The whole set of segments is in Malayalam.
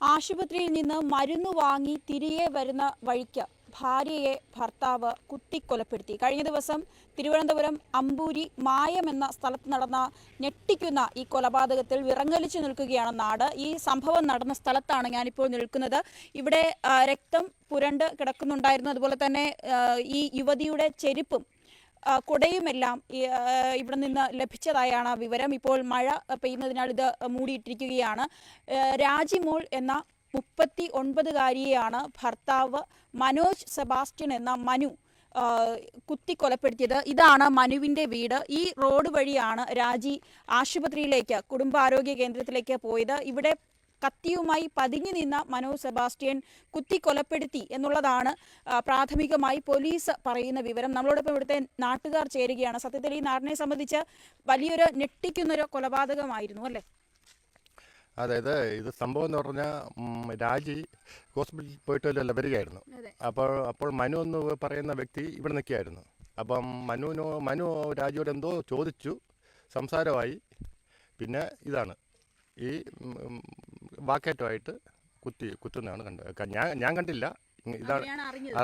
ആശുപത്രിയിൽ നിന്ന് മരുന്ന് വാങ്ങി തിരികെ വരുന്ന വഴിക്ക് ഭാര്യയെ ഭർത്താവ് കുത്തിക്കൊലപ്പെടുത്തി. കഴിഞ്ഞ ദിവസം തിരുവനന്തപുരം അമ്പൂരി മായം എന്ന സ്ഥലത്ത് നടന്ന ഞെട്ടിക്കുന്ന ഈ കൊലപാതകത്തിൽ വിറങ്ങലിച്ചു നിൽക്കുകയാണ് നാട്. ഈ സംഭവം നടന്ന സ്ഥലത്താണ് ഞാനിപ്പോൾ നിൽക്കുന്നത്. ഇവിടെ രക്തം പുരണ്ട് കിടക്കുന്നുണ്ടായിരുന്നു. അതുപോലെ തന്നെ ഈ യുവതിയുടെ ചെരുപ്പും കുടയുമെല്ലാം ഇവിടെ നിന്ന് ലഭിച്ചതായാണ് വിവരം. ഇപ്പോൾ മഴ പെയ്യുന്നതിനാൽ ഇത് മൂടിയിട്ടിരിക്കുകയാണ്. രാജിമോൾ എന്ന മുപ്പത്തി ഒൻപതുകാരിയെയാണ് ഭർത്താവ് മനോജ് സെബാസ്റ്റ്യൻ എന്ന മനു കുത്തി കുത്തിക്കൊലപ്പെടുത്തിയത്. ഇതാണ് മനുവിന്റെ വീട്. ഈ റോഡ് വഴിയാണ് രാജി ആശുപത്രിയിലേക്ക് കുടുംബാരോഗ്യ കേന്ദ്രത്തിലേക്ക് പോയത്. ഇവിടെ കത്തിയുമായി പതിഞ്ഞു നിന്ന മനോജ് സെബാസ്റ്റ്യൻ കുത്തി കൊലപ്പെടുത്തി എന്നുള്ളതാണ് പ്രാഥമികമായി പോലീസ് പറയുന്ന വിവരം. നമ്മളോടൊപ്പം ഇവിടുത്തെ നാട്ടുകാർ ചേരുകയാണ്. സത്യത്തിൽ ഈ നാടിനെ സംബന്ധിച്ച് വലിയൊരു ഞെട്ടിക്കുന്നൊരു കൊലപാതകമായിരുന്നു അല്ലേ? അതായത് ഇത് സംഭവം എന്ന് പറഞ്ഞാൽ രാജി ഹോസ്പിറ്റലിൽ പോയിട്ടല്ല വരികയായിരുന്നു. അപ്പോൾ അപ്പോൾ മനു എന്ന് പറയുന്ന വ്യക്തി ഇവിടെ നിൽക്കുകയായിരുന്നു. അപ്പം മനുവിനോ മനു രാജിയോട് എന്തോ ചോദിച്ചു സംസാരമായി. പിന്നെ ഇതാണ്. ഈ വാക്കേറ്റമായിട്ട് കുത്തി കുത്തുന്നതാണ് കണ്ടത് ഞാൻ ഞാൻ കണ്ടില്ല. ഇതാണ്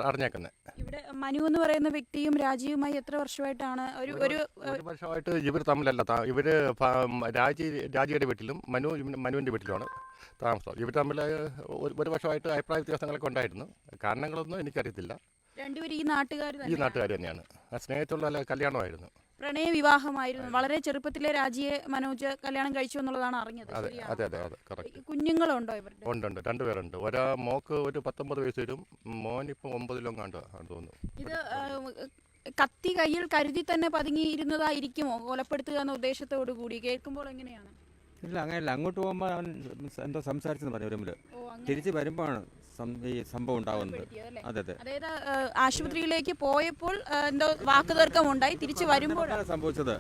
അറിഞ്ഞേക്കുന്നത് ഇവിടെ മനു എന്ന് പറയുന്ന വ്യക്തിയും രാജീവുമായി എത്ര വർഷമായിട്ടാണ് ഒരു ഒരു വർഷമായിട്ട് ഇവർ തമ്മിലല്ല ഇവർ രാജി രാജിയുടെ വീട്ടിലും മനു മനുവിന്റെ മനുവിന്റെ വീട്ടിലുമാണ് താമസം. ഇവർ തമ്മിൽ ഒരു വർഷമായിട്ട് അഭിപ്രായ വ്യത്യാസങ്ങളൊക്കെ ഉണ്ടായിരുന്നു. കാരണങ്ങളൊന്നും എനിക്കറിയത്തില്ല. രണ്ടുപേരും ഈ നാട്ടുകാർ ഈ നാട്ടുകാർ തന്നെയാണ്. സ്നേഹത്തുള്ള കല്യാണമായിരുന്നു. പ്രണയ വിവാഹമായിരുന്നു വളരെ ചെറുപ്പത്തിലെ രാജിയെ മനോജ് കല്യാണം കഴിച്ചു എന്നുള്ളതാണ് അറിഞ്ഞത്. അതെ അതെ അതെ അതെ കറക്റ്റ് കുഞ്ഞുങ്ങളുണ്ടോ ഇവരുടെ? ഉണ്ട് ഉണ്ട് രണ്ടുപേരുണ്ട് ഒരാ മോക്ക് ഒരു പത്തൊമ്പത് വയസ്സ് വരും മോൻ ഇപ്പൊ ഒമ്പതിലും കണ്ടു തോന്നുന്നു ഇത് കത്തി കയ്യിൽ കരുതി തന്നെ പതുങ്ങിയിരുന്നതായിരിക്കുമോ? കൊലപ്പെടുത്തുക എന്ന ഉദ്ദേശത്തോടു കൂടി. കേൾക്കുമ്പോൾ എങ്ങനെയാണ്? ഇല്ല അങ്ങനെയല്ല. അങ്ങോട്ട് പോകുമ്പോൾ അവൻ എന്തോ സംസാരിച്ചെന്ന് പറഞ്ഞു റൂമിൽ ഓ അങ്ങനെ. തിരിച്ച് വരുമ്പോഴാണ് ഈ സംഭവം ഉണ്ടാകുന്നത്? അതെ അതെ. അതായത് ആശുപത്രിയിലേക്ക് പോയപ്പോൾ എന്തോ വാക്കുതർക്കം ഉണ്ടായി തിരിച്ചു വരുമ്പോൾ സംഭവിച്ചത്?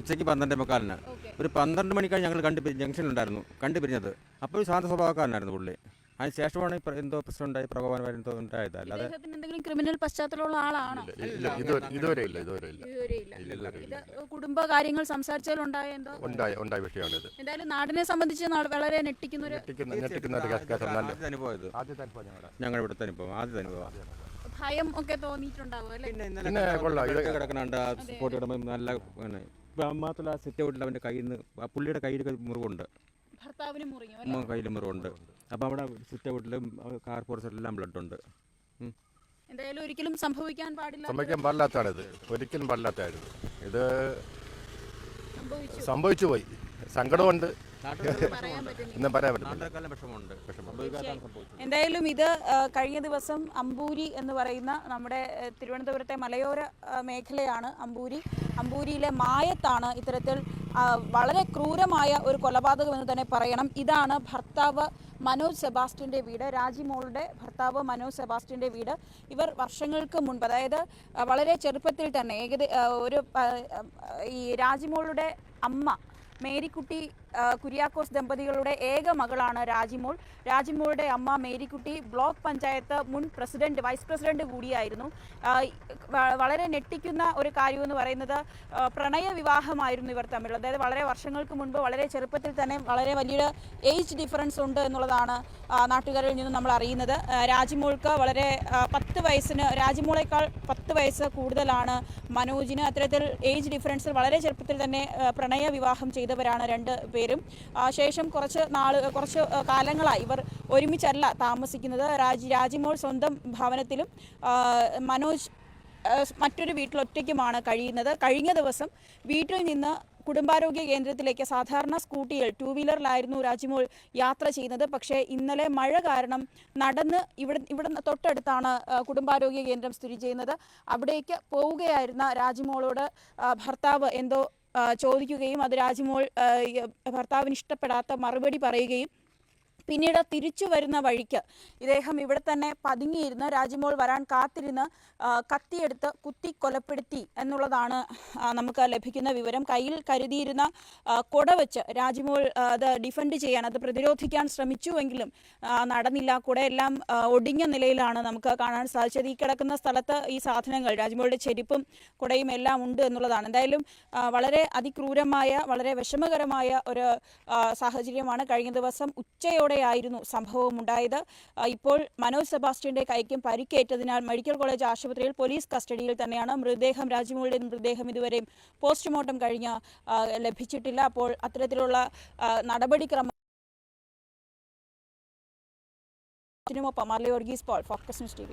ഉച്ചയ്ക്ക് പന്ത്രണ്ട് മുക്കാലിന്. ഒരു പന്ത്രണ്ട് മണിക്കാണ് ഞങ്ങൾ കണ്ടു ജംഗ്ഷനിലുണ്ടായിരുന്നു കണ്ടുപിരിഞ്ഞത്. അപ്പോൾ ഒരു ശാന്ത സ്വഭാവക്കാരനായിരുന്നു പുള്ളി. അതിന് ശേഷമാണ് എന്തോ പ്രശ്നം ഉണ്ടായി പ്രകോപനം എന്തോ ഉണ്ടായത് അല്ലാതെ എന്തെങ്കിലും ക്രിമിനൽ പശ്ചാത്തലമുള്ള ആളാണോ? ഇല്ല ഇതുവരെ ഇതുവരെ ഇല്ല ഇതുവരെ ഇല്ല. ഇത് കുടുംബ കാര്യങ്ങൾ എന്തോ? ഉണ്ടായ ഉണ്ടായ വിഷയമാണിത് എന്തായാലും നാടിനെ സംബന്ധിച്ച് നാ- വളരെ ഞെട്ടിക്കുന്ന ഒരു ഞെട്ടിക്കുന്ന ഞെട്ടിക്കുന്ന ഒരു കേസ് കേസാണ്. നല്ല ആദ്യത്തെ അനുഭവം ഇത്. ആദ്യത്തെ അനുഭവം ഞങ്ങളുടെ. ഞങ്ങളുടെ ഇവിടുത്തെ അനുഭവം ആദ്യത്തെ അനുഭവം. ഭയം ഒക്കെ തോന്നിയിട്ടുണ്ടാവും അല്ലേ? പിന്നെ പിന്നെ ഇന്നലെ കൊള്ളാം. ഇത് കിടക്കണുണ്ട് ആ സ്പോട്ട് കിടമ്പോൾ നല്ല പിന്നെ ഇപ്പം മാത്രമല്ല ആ സിറ്റ് ഔട്ടിൽ അവന്റെ കയ്യിൽ നിന്ന് ആ പുള്ളിയുടെ കയ്യിലൊക്കെ മുറിവുണ്ട്. ഭർത്താവിന് മുറിയും അല്ലേ? കയ്യിൽ മുറിവുണ്ട്. അപ്പോൾ അവിടെ സിറ്റ് ഔട്ടിലും കാർ പോർച്ചെല്ലാം ബ്ലഡ് ഉണ്ട്. എന്തായാലും ഒരിക്കലും സംഭവിക്കാൻ പാടില്ല. സംഭവിക്കാൻ പാടില്ലാത്തതാണിത്. ഒരിക്കലും പാടില്ലാത്തതായിരുന്നു ഇത് സംഭവിച്ചു പോയി. സങ്കടമുണ്ട്. പറയാൻ എന്നും എന്തായാലും ഇത് കഴിഞ്ഞ ദിവസം അമ്പൂരി എന്ന് പറയുന്ന നമ്മുടെ തിരുവനന്തപുരത്തെ മലയോര മേഖലയാണ് അമ്പൂരി. അമ്പൂരിയിലെ മായത്താണ് ഇത്തരത്തിൽ വളരെ ക്രൂരമായ ഒരു കൊലപാതകം എന്ന് തന്നെ പറയണം. ഇതാണ് ഭർത്താവ് മനോജ് സെബാസ്റ്റ്യന്റെ വീട്. രാജിമോളുടെ ഭർത്താവ് മനോജ് സെബാസ്റ്റ്യന്റെ വീട്. ഇവർ വർഷങ്ങൾക്ക് മുൻപ് അതായത് വളരെ ചെറുപ്പത്തിൽ തന്നെ ഏകദേ ഒരു ഈ രാജിമോളുടെ അമ്മ മേരിക്കുട്ടി കുര്യാക്കോസ് ദമ്പതികളുടെ ഏക മകളാണ് രാജിമോൾ. രാജിമോളുടെ അമ്മ മേരിക്കുട്ടി ബ്ലോക്ക് പഞ്ചായത്ത് മുൻ പ്രസിഡന്റ് വൈസ് പ്രസിഡന്റ് കൂടിയായിരുന്നു. വളരെ ഞെട്ടിക്കുന്ന ഒരു കാര്യം എന്ന് പറയുന്നത് പ്രണയ വിവാഹമായിരുന്നു ഇവർ തമ്മിൽ. അതായത് വളരെ വർഷങ്ങൾക്ക് മുൻപ് വളരെ ചെറുപ്പത്തിൽ തന്നെ വളരെ വലിയൊരു ഏജ് ഡിഫറൻസ് ഉണ്ട് എന്നുള്ളതാണ് നാട്ടുകാരിൽ നിന്ന് നമ്മൾ അറിയുന്നത്. രാജിമോൾക്ക് വളരെ പത്ത് വയസ്സിന് രാജിമോളേക്കാൾ പത്ത് വയസ്സ് കൂടുതലാണ് മനോജിന്. അത്തരത്തിൽ ഏജ് ഡിഫറൻസിൽ വളരെ ചെറുപ്പത്തിൽ തന്നെ പ്രണയ വിവാഹം ചെയ്തവരാണ് രണ്ട് പേരും. ശേഷം കുറച്ച് നാൾ കുറച്ച് കാലങ്ങളായി ഇവർ ഒരുമിച്ചല്ല താമസിക്കുന്നത്. രാജി രാജിമോൾ സ്വന്തം ഭവനത്തിലും മനോജ് മറ്റൊരു വീട്ടിൽ ഒറ്റയ്ക്കുമാണ് കഴിയുന്നത്. കഴിഞ്ഞ ദിവസം വീട്ടിൽ നിന്ന് കുടുംബാരോഗ്യ കേന്ദ്രത്തിലേക്ക് സാധാരണ സ്കൂട്ടിയിൽ ടൂ വീലറിലായിരുന്നു രാജിമോൾ യാത്ര ചെയ്യുന്നത്. പക്ഷേ ഇന്നലെ മഴ കാരണം നടന്ന് ഇവിടെ ഇവിടെ തൊട്ടടുത്താണ് കുടുംബാരോഗ്യ കേന്ദ്രം സ്ഥിതി ചെയ്യുന്നത്. അവിടേക്ക് പോവുകയായിരുന്ന രാജിമോളോട് ഭർത്താവ് എന്തോ ചോദിക്കുകയും അത് രാജ്മോൾ ഭർത്താവിന് ഇഷ്ടപ്പെടാത്ത മറുപടി പറയുകയും പിന്നീട് തിരിച്ചു വരുന്ന വഴിക്ക് ഇദ്ദേഹം ഇവിടെ തന്നെ പതുങ്ങിയിരുന്ന് രാജിമോൾ വരാൻ കാത്തിരുന്ന് കത്തിയെടുത്ത് കുത്തി കൊലപ്പെടുത്തി എന്നുള്ളതാണ് നമുക്ക് ലഭിക്കുന്ന വിവരം. കയ്യിൽ കരുതിയിരുന്ന കൊട വെച്ച് രാജിമോൾ അത് ഡിഫെൻഡ് ചെയ്യാൻ അത് പ്രതിരോധിക്കാൻ ശ്രമിച്ചുവെങ്കിലും നടന്നില്ല. കുടയെല്ലാം ഒടിഞ്ഞ നിലയിലാണ് നമുക്ക് കാണാൻ സാധിച്ചത്. ഈ കിടക്കുന്ന സ്ഥലത്ത് ഈ സാധനങ്ങൾ രാജിമോളുടെ ചെരുപ്പും കുടയും എല്ലാം ഉണ്ട് എന്നുള്ളതാണ്. എന്തായാലും വളരെ അതിക്രൂരമായ വളരെ വിഷമകരമായ ഒരു സാഹചര്യമാണ് കഴിഞ്ഞ ദിവസം ഉച്ചയോടെ ഇന്നലെയായിരുന്നു സംഭവം ഉണ്ടായത് ഇപ്പോൾ മനോജ് സെബാസ്റ്റ്യന്റെ കൈക്കും പരിക്കേറ്റതിനാൽ മെഡിക്കൽ കോളേജ് ആശുപത്രിയിൽ പോലീസ് കസ്റ്റഡിയിൽ തന്നെയാണ് മൃതദേഹം രാജ്മോളുടെ മൃതദേഹം ഇതുവരെയും പോസ്റ്റ്മോർട്ടം കഴിഞ്ഞ് ലഭിച്ചിട്ടില്ല. അപ്പോൾ അത്തരത്തിലുള്ള നടപടിക്രമം ഒപ്പം അർലി Varghese Paul Focus News T